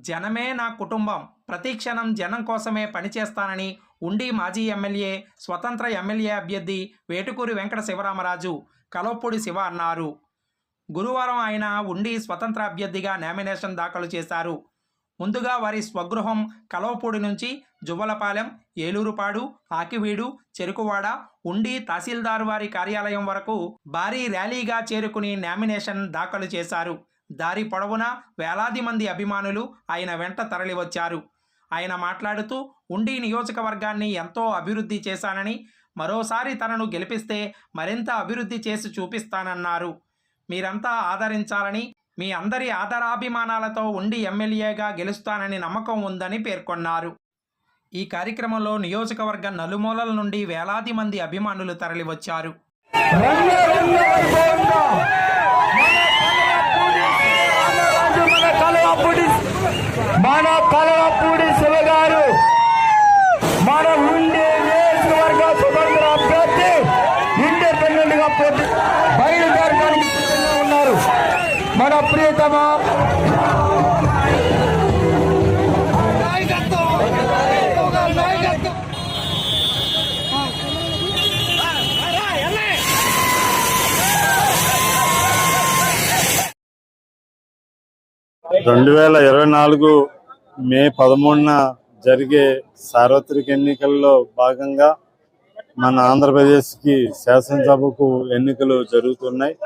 జనమే నా కుటుంబం. ప్రతి క్షణం జనం కోసమే పనిచేస్తానని ఉండి మాజీ ఎమ్మెల్యే స్వతంత్ర ఎమ్మెల్యే అభ్యర్థి వేటుకూరి వెంకట శివరామరాజు కలవపూడి శివ అన్నారు. గురువారం ఆయన ఉండి స్వతంత్ర అభ్యర్థిగా నామినేషన్ దాఖలు చేశారు. ముందుగా వారి స్వగృహం కలవపూడి నుంచి జువ్వలపాలెం ఏలూరుపాడు ఆకివీడు చెరుకువాడ ఉండి తహసీల్దార్ వారి కార్యాలయం వరకు భారీ ర్యాలీగా చేరుకుని నామినేషన్ దాఖలు చేశారు. దారి పొడవునా వేలాది మంది అభిమానులు ఆయన వెంట తరలివచ్చారు. ఆయన మాట్లాడుతూ ఉండి నియోజకవర్గాన్ని ఎంతో అభివృద్ధి చేశానని మరోసారి తనను గెలిపిస్తే మరింత అభివృద్ధి చేసి చూపిస్తానన్నారు. మీరంతా ఆదరించాలని మీ అందరి ఆదరాభిమానాలతో ఉండి ఎమ్మెల్యేగా గెలుస్తానని నమ్మకం ఉందని పేర్కొన్నారు. ఈ కార్యక్రమంలో నియోజకవర్గ నలుమూలల నుండి వేలాది మంది అభిమానులు తరలివచ్చారు మన కలవపూడి మన పలవపూడి శివ గారు మన ఉండే నియోజకవర్గ స్వతంత్ర అభ్యర్థి ఇండిపెండెంట్గా పోటీ బయలుదేరడానికి ఉన్నారు. మన ప్రియతమ రెండు వేల ఇరవై నాలుగు మే పదమూడున జరిగే సార్వత్రిక ఎన్నికల్లో భాగంగా మన ఆంధ్రప్రదేశ్కి శాసనసభకు ఎన్నికలు జరుగుతున్నాయి.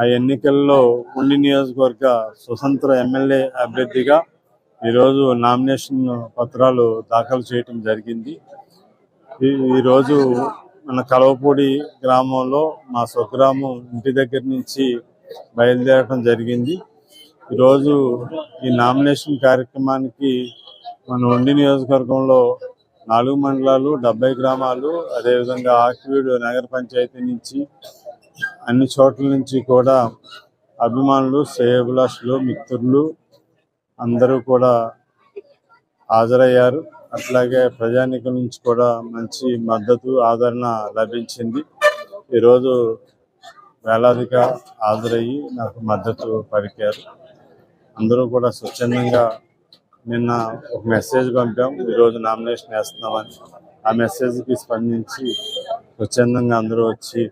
ఆ ఎన్నికల్లో ఉండి నియోజకవర్గ స్వతంత్ర ఎమ్మెల్యే అభ్యర్థిగా ఈరోజు నామినేషన్ పత్రాలు దాఖలు చేయటం జరిగింది. ఈ- ఈరోజు మన కలవపూడి గ్రామంలో మా స్వగ్రామం ఇంటి దగ్గర నుంచి బయలుదేరటం జరిగింది. ఈరోజు ఈ నామినేషన్ కార్యక్రమానికి మన ఉండి నియోజకవర్గంలో నాలుగు మండలాలు డెబ్బై గ్రామాలు అదేవిధంగా ఆకివీడు నగర పంచాయతీ నుంచి అన్ని చోట్ల నుంచి కూడా అభిమానులు శ్రేయభిలాషులు మిత్రులు అందరూ కూడా హాజరయ్యారు. అట్లాగే ప్రజానికుల నుంచి కూడా మంచి మద్దతు ఆదరణ లభించింది. ఈరోజు వేలాదిగా హాజరయ్యి నాకు మద్దతు పలికారు. అందరూ కూడా స్వచ్ఛందంగా నిన్న ఒక మెసేజ్ పంపాం. ఈరోజు నామినేషన్ వేస్తున్నామని. ఆ మెసేజ్కి స్పందించి స్వచ్ఛందంగా అందరూ వచ్చి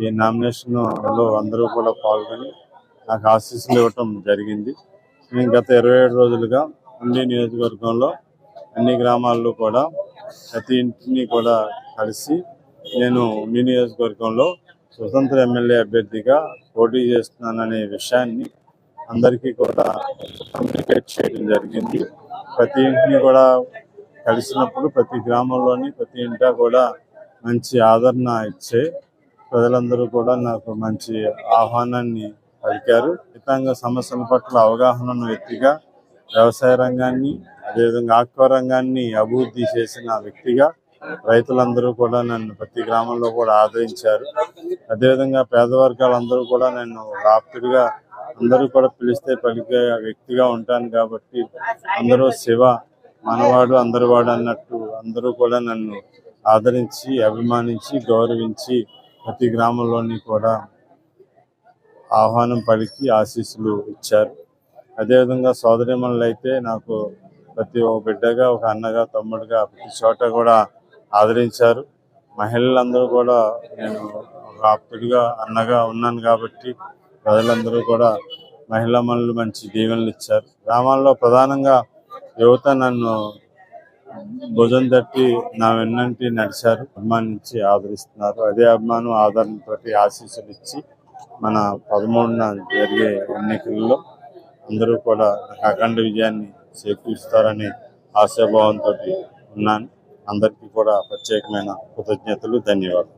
ఈ నామినేషన్లో అందరూ కూడా పాల్గొని నాకు ఆశీస్సులు ఇవ్వటం జరిగింది. నేను గత ఇరవై ఏడు రోజులుగా అన్ని నియోజకవర్గంలో అన్ని గ్రామాల్లో కూడా ప్రతి ఇంటిని కూడా కలిసి నేను ఉండి నియోజకవర్గంలో స్వతంత్ర ఎమ్మెల్యే అభ్యర్థిగా పోటీ చేస్తున్నాననే విషయాన్ని అందరికీ కూడా కమ్యూనికేట్ చేయడం జరిగింది. ప్రతి ఇంటిని కూడా కలిసినప్పుడు ప్రతి గ్రామంలోని ప్రతి ఇంటా కూడా మంచి ఆదరణ ఇచ్చే ప్రజలందరూ కూడా నాకు మంచి ఆహ్వానాన్ని పలికారు. హితంగా సమస్యల పట్ల అవగాహన ఉన్న వ్యక్తిగా వ్యవసాయ రంగాన్ని అదేవిధంగా ఆక్వా రంగాన్ని అభివృద్ధి చేసిన వ్యక్తిగా రైతులందరూ కూడా నన్ను ప్రతి గ్రామంలో కూడా ఆదరించారు. అదేవిధంగా పేద వర్గాలందరూ కూడా నన్ను రాప్తుడిగా అందరూ కూడా పిలిస్తే పలికే వ్యక్తిగా ఉంటాను కాబట్టి అందరూ శివ మనవాడు అందరివాడు అన్నట్టు అందరూ కూడా నన్ను ఆదరించి అభిమానించి గౌరవించి ప్రతి గ్రామంలోని కూడా ఆహ్వానం పలికి ఆశీస్సులు ఇచ్చారు. అదేవిధంగా సోదరిమణులు అయితే నాకు ప్రతి ఒక బిడ్డగా ఒక అన్నగా తమ్ముడుగా ప్రతి చోట కూడా ఆదరించారు. మహిళలందరూ కూడా నేను ఒక ఆప్తుడిగా అన్నగా ఉన్నాను కాబట్టి ప్రజలందరూ కూడా మహిళా మనులు మంచి దీవెనలు ఇచ్చారు. గ్రామాల్లో ప్రధానంగా యువత నన్ను భుజం తట్టి నా వెన్నంటి నడిచారు అభిమానించి ఆదరిస్తున్నారు. అదే అభిమానం ఆదరణతోటి ఆశీస్సులు ఇచ్చి మన పదమూడున జరిగే ఎన్నికల్లో అందరూ కూడా అఖండ విజయాన్ని చేకూరుస్తారని ఆశాభావంతో ఉన్నాను. అందరికీ కూడా ప్రత్యేకమైన కృతజ్ఞతలు ధన్యవాదాలు.